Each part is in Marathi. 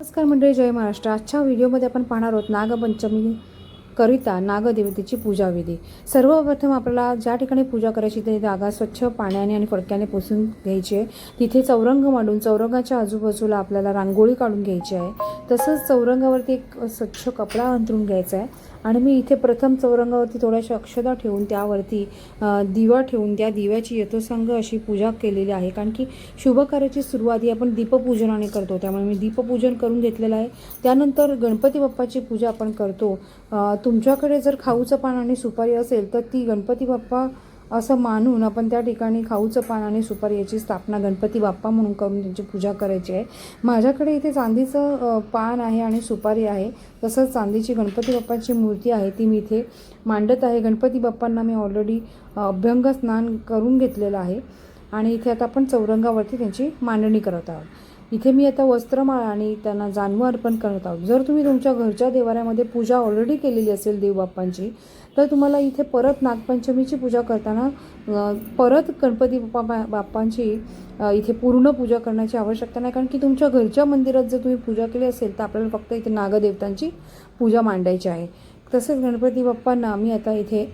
नमस्कार मंडळी जय महाराष्ट्र. आजच्या व्हिडिओमध्ये आपण पाहणार आहोत नागपंचमी करिता नागदेवतेची पूजा विधी सर्वप्रथम आपल्याला ज्या ठिकाणी पूजा करायची ते जागा स्वच्छ पाण्याने आणि फडक्याने पुसून घ्यायची आहे. तिथे चौरंग मांडून चौरंगाच्या आजूबाजूला आपल्याला रांगोळी काढून घ्यायची आहे. तसंच चौरंगावरती एक स्वच्छ कपडा अंतरून घ्यायचा आहे. आणि मी इथे प्रथम चौरंगावरती थोड्याशा अक्षदा ठेवून त्यावरती दिवा ठेवून त्या दिव्याची यथोसंग अशी पूजा केलेली आहे. कारण की शुभकार्याची सुरुवात ही आपण दीपपूजनाने करतो. त्यामुळे मी दीपपूजन करून घेतलेलं आहे. त्यानंतर गणपती बाप्पाची पूजा आपण करतो. तुमच्याकडे जर खाऊचं पान आणि सुपारी असेल तर ती गणपती बाप्पा असं मानून आपण त्या ठिकाणी खाऊचं पान आणि सुपारी याची स्थापना गणपती बाप्पा म्हणून करून त्यांची पूजा करायची आहे. माझ्याकडे इथे चांदीचं पान आहे आणि सुपारी आहे. तसंच चांदीची गणपती बाप्पाची मूर्ती आहे. ती मी इथे मांडत आहे. गणपती बाप्पांना मी ऑलरेडी अभ्यंग स्नान करून घेतलेलं आहे. आणि इथे आता आपण चौरंगावरती त्यांची मांडणी करत आहोत. इथे मी आता वस्त्रमाळ आणि त्यांना जानवं अर्पण करत आहोत. जर तुम्ही तुमच्या घरच्या देवाऱ्यामध्ये पूजा ऑलरेडी केलेली असेल देवबाप्पांची तर तुम्हाला इथे परत नागपंचमीची पूजा करताना परत गणपती बाप्पा बाप्पांची इथे पूर्ण पूजा करण्याची आवश्यकता नाही. कारण की तुमच्या घरच्या मंदिरात जर तुम्ही पूजा केली असेल तर आपल्याला फक्त इथे नागदेवतांची पूजा मांडायची आहे. तसेच गणपती बाप्पांना मी आता इथे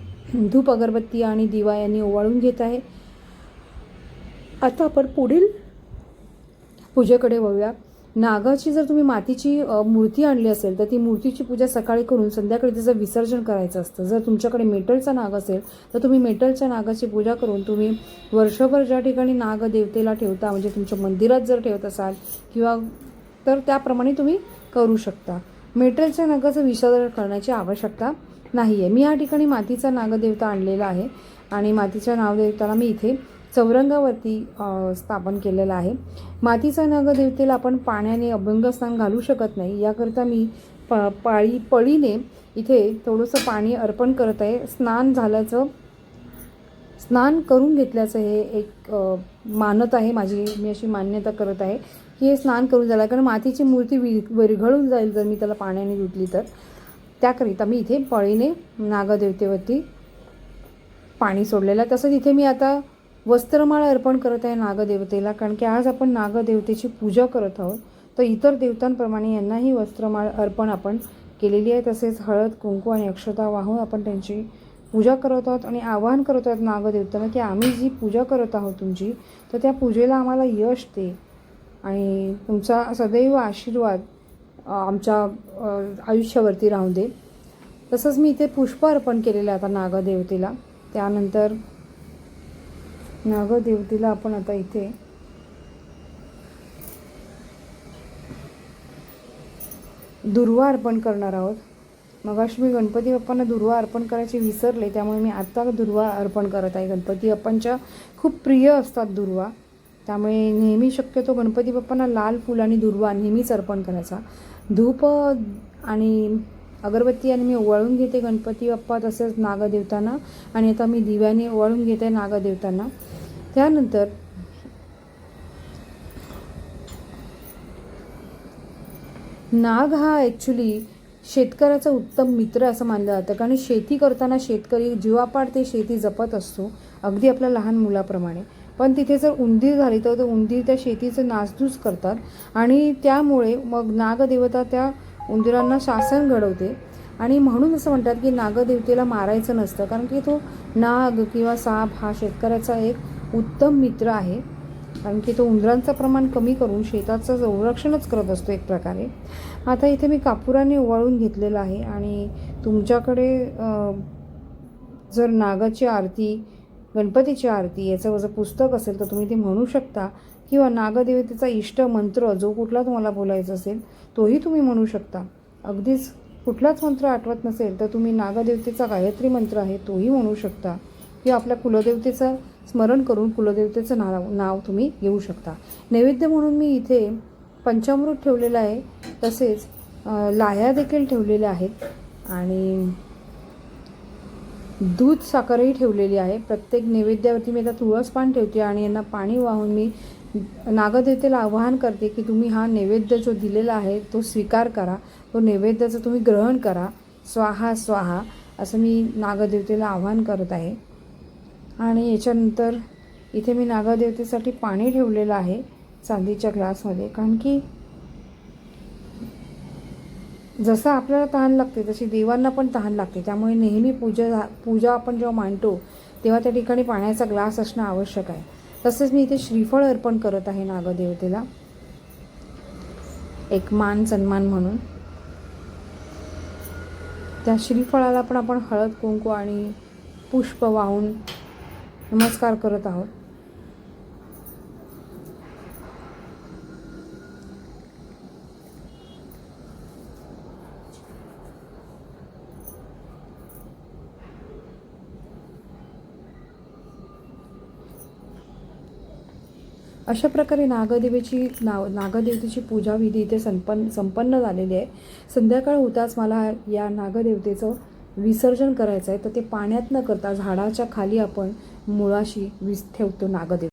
धूप अगरबत्ती आणि दिवा यांनी ओवाळून घेत आहे. आता आपण पुढील पूजेकडे वळूया. नागाची जर तुम्ही मातीची मूर्ती आणली असेल तर ती मूर्तीची पूजा सकाळी करून संध्याकाळी तिचं विसर्जन करायचं असतं. जर तुमच्याकडे मेटलचा नाग असेल तर तुम्ही मेटलच्या नागाची पूजा करून तुम्ही वर्षभर ज्या ठिकाणी नागदेवतेला ठेवता म्हणजे तुमच्या मंदिरात जर ठेवत असाल किंवा तर त्याप्रमाणे तुम्ही करू शकता. मेटलच्या नागाचं विसर्जन करण्याची आवश्यकता नाही आहे मी या ठिकाणी मातीचा नागदेवता आणलेला आहे आणि मातीच्या नागदेवताला मी इथे चौरंगावरती स्थापन केलेलं आहे. मातीचा नागदेवतेला आपण पाण्याने अभंग घालू शकत नाही. याकरता मी प पाळी पळीने इथे थोडंसं पाणी अर्पण करत आहे. स्नान झाल्याचं स्नान करून घेतल्याचं हे एक मानत आहे माझी मी अशी मान्यता करत आहे की हे स्नान करून झालं. कारण मातीची मूर्ती वि विरघळून जाईल जर मी त्याला पाण्याने धुतली तर. त्याकरिता मी इथे पळीने नागदेवतेवरती पाणी सोडलेलं आहे. तसंच इथे मी आता वस्त्रमाळ अर्पण करत आहे नागदेवतेला कारण की आज आपण नागदेवतेची पूजा करत आहोत. तर इतर देवतांप्रमाणे यांनाही वस्त्रमाळ अर्पण आपण केलेली आहे. तसेच हळद कुंकू आणि अक्षता वाहून आपण त्यांची पूजा करत आहोत आणि आवाहन करत आहोत नागदेवतांना की आम्ही जी पूजा करत आहोत तुमची तर त्या पूजेला आम्हाला यश दे आणि तुमचा सदैव आशीर्वाद आमच्या आयुष्यावरती राहू दे. तसंच मी इथे पुष्प अर्पण केलेलं आहे आता नागदेवतेला. त्यानंतर नागदेवतेला आपण आता इथे दुर्वा अर्पण करणार आहोत. मगाशी मी गणपती बाप्पांना दुर्वा अर्पण करायचे विसरले त्यामुळे मी आत्ता दुर्वा अर्पण करत आहे. गणपती बाप्पांच्या खूप प्रिय असतात दुर्वा. त्यामुळे नेहमी शक्यतो गणपती बाप्पांना लाल फूल आणि दुर्वा नेहमीच अर्पण करायचा. धूप आणि अगरबत्ती आणि मी ओवाळून घेते. गणपती बाप्पा तसेच नागदेवतांना. आणि आता मी दिव्याने ओवाळून घेते नागदेवतांना. त्यानंतर नाग हा ॲक्च्युली शेतकऱ्याचा उत्तम मित्र असं मानलं जातं. कारण शेती करताना शेतकरी जीवापाड ते शेती जपत असतो. अगदी आपल्या लहान मुलाप्रमाणे. पण तिथे जर उंदीर झाली तर उंदीर त्या शेतीचं नासधूस करतात. आणि त्यामुळे मग नागदेवता त्या उंदीरांना शासन घडवते. आणि म्हणून असं म्हणतात की नागदेवतेला मारायचं नसतं. कारण की तो नाग किंवा साप हा शेतकऱ्याचा एक उत्तम मित्र आहे. कारण की तो उंदरांचं प्रमाण कमी करून शेताचं संरक्षणच करत असतो एक प्रकारे. आता इथे मी कापुराने ओवाळून घेतलेलं आहे. आणि तुमच्याकडे जर नागाची आरती गणपतीची आरती याचं जर पुस्तक असेल तर तुम्ही ते म्हणू शकता. किंवा नागदेवतेचा इष्ट मंत्र जो कुठला तुम्हाला बोलायचा असेल तोही तुम्ही म्हणू शकता. अगदीच कुठलाच मंत्र आठवत नसेल तर तुम्ही नागदेवतेचा गायत्री मंत्र आहे तोही म्हणू शकता. किंवा आपल्या कुलदेवतेचं स्मरण करून कुलदेवतेचं नाव नाव तुम्ही घेऊ शकता. नैवेद्य म्हणून मी इथे पंचामृत ठेवलेलं आहे. तसेच लाह्या देखील ठेवलेल्या आहेत. आणि दूध साखरही ठेवलेली आहे. प्रत्येक नैवेद्यावरती मी आता तुळस पान ठेवते आणि यांना पाणी वाहून मी नागदेवतेला आवाहन करते की तुम्ही हा नैवेद्य जो दिलेला आहे तो स्वीकार करा. तो नैवेद्याचं तुम्ही ग्रहण करा. स्वाहा स्वाहा असं मी नागदेवतेला आवाहन करत आहे. आणि याच्यानंतर इथे मी नागदेवतेसाठी पाणी ठेवलेलं आहे चांदीच्या ग्लासमध्ये. कारण की जसं आपल्याला तहान लागते तशी देवांना पण तहान लागते. त्यामुळे नेहमी पूजा पूजा आपण जेव्हा मांडतो तेव्हा त्या ठिकाणी पाण्याचा ग्लास असणं आवश्यक आहे. तसेच मी इथे श्रीफळ अर्पण करत आहे नागदेवतेला. एक मान सन्मान म्हणून. त्या श्रीफळाला पण आपण हळद कुंकू आणि पुष्प वाहून नमस्कार करत आहोत. अशा प्रकारे नागदेवीची नाव नागदेवतेची पूजा विधी इथे संपन्न संपन्न झालेली आहे. संध्याकाळ होताच मला या नागदेवतेचं विसर्जन करायचं आहे तर ते पाण्यात न करता झाडाच्या खाली आपण मुळाशी विस ठेवतो नागदेव